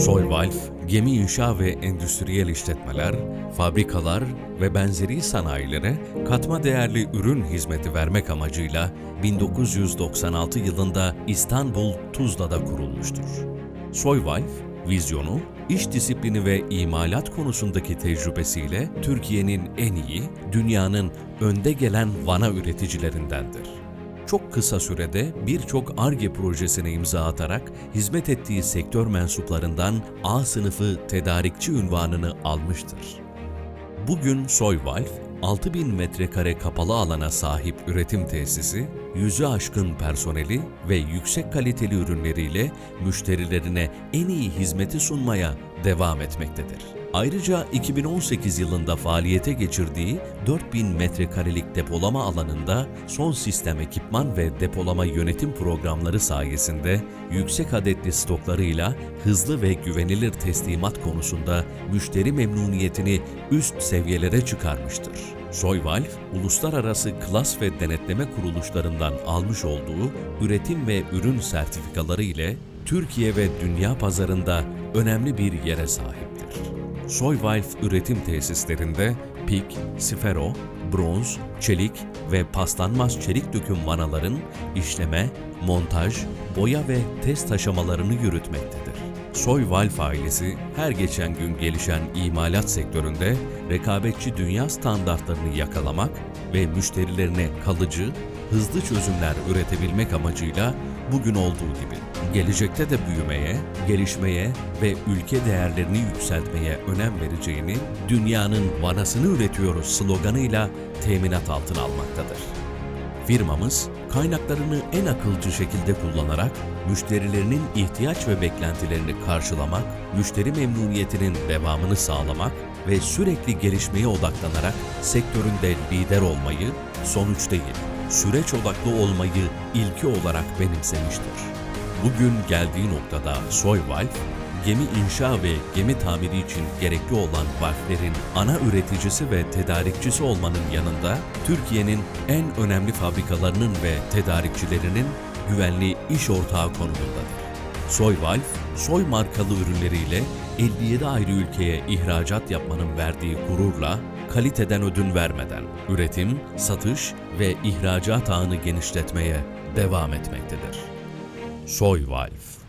Soyvalf, gemi inşa ve endüstriyel işletmeler, fabrikalar ve benzeri sanayilere katma değerli ürün hizmeti vermek amacıyla 1996 yılında İstanbul Tuzla'da kurulmuştur. Soyvalf, vizyonu, iş disiplini ve imalat konusundaki tecrübesiyle Türkiye'nin en iyi, dünyanın önde gelen vana üreticilerindendir çok kısa sürede birçok ARGE projesine imza atarak hizmet ettiği sektör mensuplarından A sınıfı tedarikçi unvanını almıştır. Bugün Soyvalf, 6000 metrekare kapalı alana sahip üretim tesisi, yüzü aşkın personeli ve yüksek kaliteli ürünleriyle müşterilerine en iyi hizmeti sunmaya devam etmektedir. Ayrıca 2018 yılında faaliyete geçirdiği 4000 metrekarelik depolama alanında son sistem ekipman ve depolama yönetim programları sayesinde yüksek adetli stoklarıyla hızlı ve güvenilir teslimat konusunda müşteri memnuniyetini üst seviyelere çıkarmıştır. Soyvalf, uluslararası klas ve denetleme kuruluşlarından almış olduğu üretim ve ürün sertifikaları ile Türkiye ve dünya pazarında önemli bir yere sahiptir. Soyvalf üretim tesislerinde pik, sifero, bronz, çelik ve paslanmaz çelik döküm vanaların işleme, montaj, boya ve test aşamalarını yürütmektedir. Soyvalf ailesi her geçen gün gelişen imalat sektöründe rekabetçi dünya standartlarını yakalamak ve müşterilerine kalıcı, hızlı çözümler üretebilmek amacıyla bugün olduğu gibi gelecekte de büyümeye, gelişmeye ve ülke değerlerini yükseltmeye önem vereceğini dünyanın vanasını üretiyoruz sloganıyla teminat altına almaktadır. Firmamız kaynaklarını en akılcı şekilde kullanarak müşterilerinin ihtiyaç ve beklentilerini karşılamak, müşteri memnuniyetinin devamını sağlamak ve sürekli gelişmeye odaklanarak sektöründe lider olmayı, sonuç değil, süreç odaklı olmayı ilki olarak benimsemiştir. Bugün geldiği noktada Soyvalf, gemi inşa ve gemi tamiri için gerekli olan valflerin ana üreticisi ve tedarikçisi olmanın yanında Türkiye'nin en önemli fabrikalarının ve tedarikçilerinin güvenli iş ortağı konumundadır. Soyvalf, Soy markalı ürünleriyle 57 ayrı ülkeye ihracat yapmanın verdiği gururla kaliteden ödün vermeden üretim, satış ve ihracat ağını genişletmeye devam etmektedir. Soyvalf